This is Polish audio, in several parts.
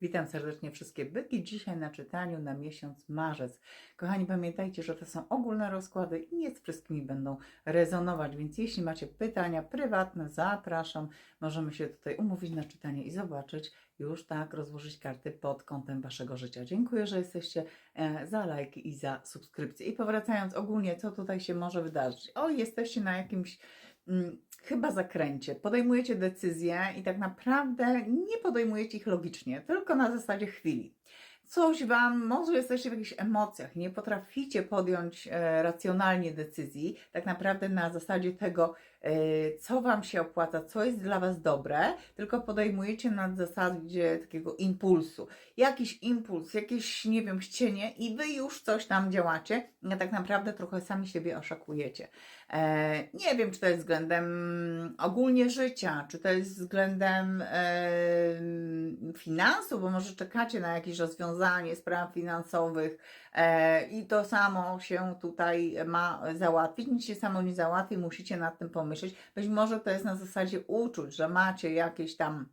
Witam serdecznie wszystkie byki. Dzisiaj na czytaniu na miesiąc marzec. Kochani, pamiętajcie, że to są ogólne rozkłady i nie z wszystkimi będą rezonować, więc jeśli macie pytania prywatne, zapraszam. Możemy się tutaj umówić na czytanie i zobaczyć, już tak rozłożyć karty pod kątem Waszego życia. Dziękuję, że jesteście e, za lajki i za subskrypcję. I powracając ogólnie, co tutaj się może wydarzyć? O, jesteście na jakimś chyba zakręcie. Podejmujecie decyzje i tak naprawdę nie podejmujecie ich logicznie, tylko na zasadzie chwili. Coś Wam, może jesteście w jakichś emocjach, nie potraficie podjąć e, racjonalnie decyzji, tak naprawdę na zasadzie tego, co Wam się opłaca, co jest dla Was dobre, tylko podejmujecie na zasadzie takiego impulsu. Jakiś impuls, jakieś, nie wiem, chcienie i Wy już coś tam działacie, a tak naprawdę trochę sami siebie oszakujecie. E, nie wiem, czy to jest względem ogólnie życia, czy to jest względem e, finansów, bo może czekacie na jakieś rozwiązanie spraw finansowych e, i to samo się tutaj ma załatwić. Nic się samo nie załatwi, musicie nad tym pomyśleć. Być może to jest na zasadzie uczuć, że macie jakieś tam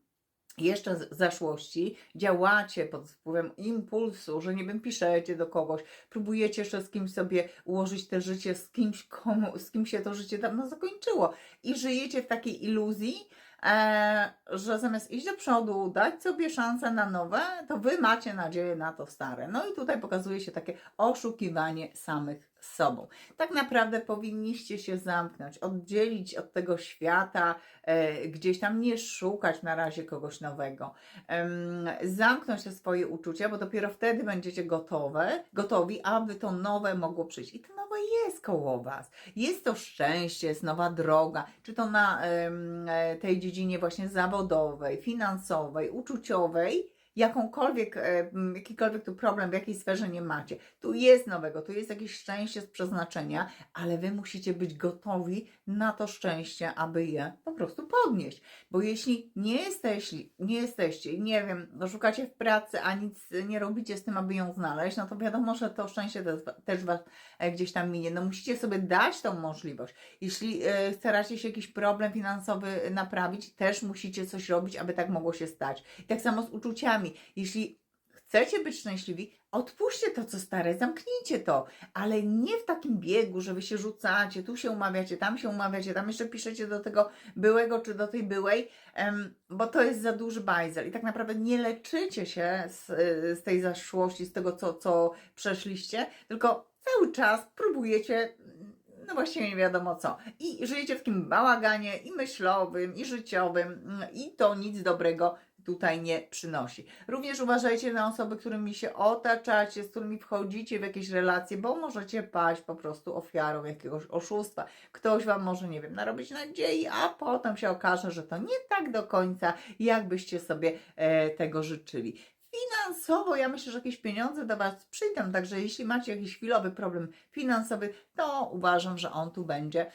jeszcze zaszłości, działacie pod wpływem impulsu, że nie wiem, piszecie do kogoś, próbujecie jeszcze z kimś sobie ułożyć te życie, z kimś, komu, z kim się to życie dawno zakończyło i żyjecie w takiej iluzji, e, że zamiast iść do przodu, dać sobie szansę na nowe, to wy macie nadzieję na to stare. No i tutaj pokazuje się takie oszukiwanie samych sobą. Tak naprawdę powinniście się zamknąć, oddzielić od tego świata, e, gdzieś tam nie szukać na razie kogoś nowego, em, zamknąć te swoje uczucia, bo dopiero wtedy będziecie gotowe, gotowi, aby to nowe mogło przyjść. I to nowe jest koło Was. Jest to szczęście, jest nowa droga, czy to na e, tej dziedzinie właśnie zawodowej, finansowej, uczuciowej, jakąkolwiek, e, jakikolwiek tu problem, w jakiej sferze nie macie. Tu jest nowego, tu jest jakieś szczęście z przeznaczenia, ale Wy musicie być gotowi na to szczęście, aby je po prostu podnieść. Bo jeśli nie, jesteście, nie jesteście, nie wiem, no szukacie w pracy, a nic nie robicie z tym, aby ją znaleźć, no to wiadomo, że to szczęście też, też Was e, gdzieś tam minie. No musicie sobie dać tą możliwość. Jeśli e, staracie się jakiś problem finansowy naprawić, też musicie coś robić, aby tak mogło się stać. I tak samo z uczuciami. Jeśli chcecie być szczęśliwi, odpuśćcie to, co stare, zamknijcie to, ale nie w takim biegu, że wy się rzucacie, tu się umawiacie, tam się umawiacie, tam jeszcze piszecie do tego byłego czy do tej byłej, bo to jest za duży bajzel. I tak naprawdę nie leczycie się z, z tej zaszłości, z tego, co, co przeszliście, tylko cały czas próbujecie no właściwie nie wiadomo co. I żyjecie w takim bałaganie i myślowym, i życiowym, mm, i to nic dobrego tutaj nie przynosi. Również uważajcie na osoby, którymi się otaczacie, z którymi wchodzicie w jakieś relacje, bo możecie paść po prostu ofiarą jakiegoś oszustwa. Ktoś Wam może, nie wiem, narobić nadziei, a potem się okaże, że to nie tak do końca, jakbyście sobie e, tego życzyli. Finansowo ja myślę, że jakieś pieniądze do Was przyjdą, także jeśli macie jakiś chwilowy problem finansowy, to uważam, że on tu będzie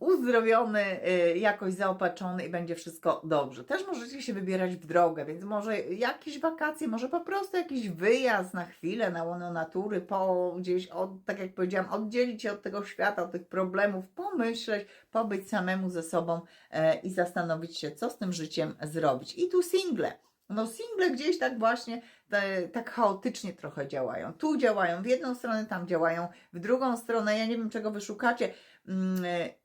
uzdrowiony, y, jakoś zaopatrzony i będzie wszystko dobrze. Też możecie się wybierać w drogę, więc może jakieś wakacje, może po prostu jakiś wyjazd na chwilę na łono natury, po gdzieś, od, tak jak powiedziałam, oddzielić się od tego świata, od tych problemów, pomyśleć, pobyć samemu ze sobą e, i zastanowić się, co z tym życiem zrobić. I tu single. No single gdzieś tak właśnie te, tak chaotycznie trochę działają. Tu działają w jedną stronę, tam działają w drugą stronę. Ja nie wiem, czego wy szukacie. Mm, e,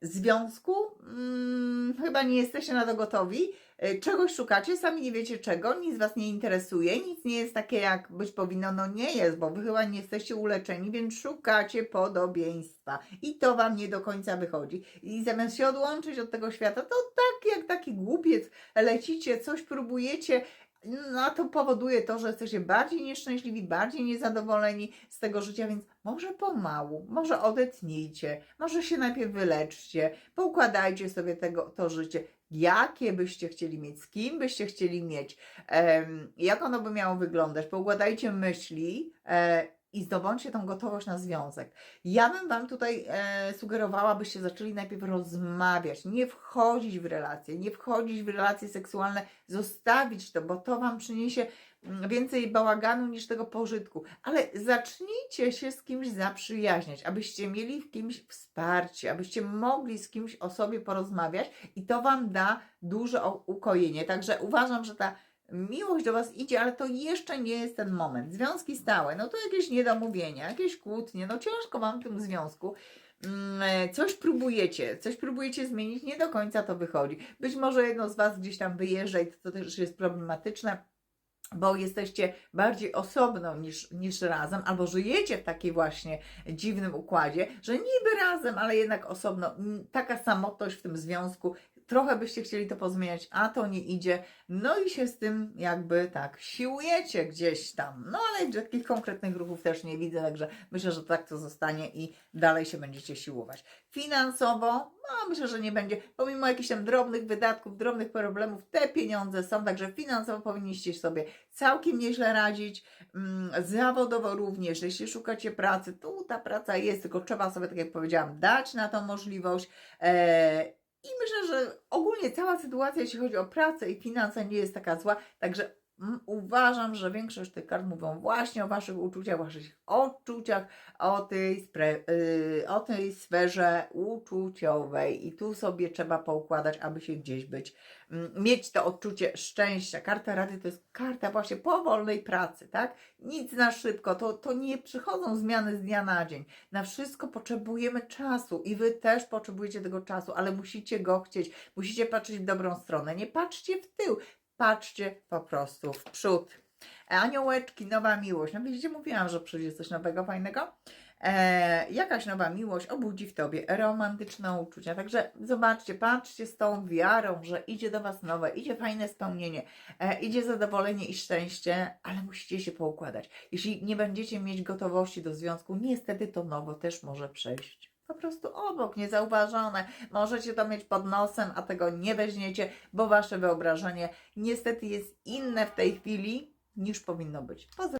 związku? Mm, chyba nie jesteście na to gotowi. E, Czegoś szukacie, sami nie wiecie czego, nic was nie interesuje, nic nie jest takie jak być powinno, no nie jest, bo wy chyba nie jesteście uleczeni, więc szukacie podobieństwa i to wam nie do końca wychodzi. I zamiast się odłączyć od tego świata, to tak jak taki głupiec lecicie, coś próbujecie, no a to powoduje to, że jesteście bardziej nieszczęśliwi, bardziej niezadowoleni z tego życia, więc może pomału, może odetnijcie, może się najpierw wyleczcie, poukładajcie sobie tego, to życie, jakie byście chcieli mieć, z kim byście chcieli mieć, jak ono by miało wyglądać, poukładajcie myśli e, i zdobądźcie tą gotowość na związek. Ja bym Wam tutaj e, sugerowała, byście zaczęli najpierw rozmawiać, nie wchodzić w relacje, nie wchodzić w relacje seksualne, zostawić to, bo to Wam przyniesie mm, więcej bałaganu niż tego pożytku. Ale zacznijcie się z kimś zaprzyjaźniać, abyście mieli w kimś wsparcie, abyście mogli z kimś o sobie porozmawiać i to Wam da duże ukojenie. Także uważam, że ta miłość do Was idzie, ale to jeszcze nie jest ten moment. Związki stałe, no to jakieś niedomówienia, jakieś kłótnie, no ciężko Wam w tym związku. Mm, e, Coś próbujecie, coś próbujecie zmienić, nie do końca to wychodzi. Być może jedno z Was gdzieś tam wyjeżdża i to, też jest problematyczne bo jesteście bardziej osobno niż, niż razem, albo żyjecie w takiej właśnie dziwnym układzie, że niby razem, ale jednak osobno. Mm, Taka samotność w tym związku, trochę byście chcieli to pozmieniać, a to nie idzie, no i się z tym jakby tak siłujecie gdzieś tam. No ale takich konkretnych ruchów też nie widzę, także myślę, że tak to zostanie i dalej się będziecie siłować. Finansowo, no myślę, że nie będzie, pomimo jakichś tam drobnych wydatków, drobnych problemów, te pieniądze są, także finansowo powinniście sobie całkiem nieźle radzić. Mm, Zawodowo również, jeśli szukacie pracy, tu ta praca jest, tylko trzeba sobie, tak jak powiedziałam, dać na to możliwość. E, I myślę, że ogólnie cała sytuacja, jeśli chodzi o pracę i finanse, nie jest taka zła, także uważam, że większość tych kart mówią właśnie o Waszych uczuciach, Waszych odczuciach, o tej, yy, o tej sferze uczuciowej i tu sobie trzeba poukładać, aby się gdzieś być, mieć to odczucie szczęścia. Karta Rady to jest karta właśnie powolnej pracy, tak? Nic na szybko, to, to nie przychodzą zmiany z dnia na dzień. Na wszystko potrzebujemy czasu i Wy też potrzebujecie tego czasu, ale musicie go chcieć, musicie patrzeć w dobrą stronę. Nie patrzcie w tył, patrzcie po prostu w przód. Aniołeczki, nowa miłość. No widzicie, mówiłam, że przyjdzie coś nowego, fajnego. E, jakaś nowa miłość obudzi w Tobie romantyczne uczucia. Także zobaczcie, patrzcie z tą wiarą, że idzie do Was nowe, idzie fajne spełnienie, e, idzie zadowolenie i szczęście, ale musicie się poukładać. Jeśli nie będziecie mieć gotowości do związku, niestety to nowo też może przejść. Po prostu obok, niezauważone. Możecie to mieć pod nosem, a tego nie weźmiecie, bo Wasze wyobrażenie niestety jest inne w tej chwili niż powinno być. Pozdrawiam.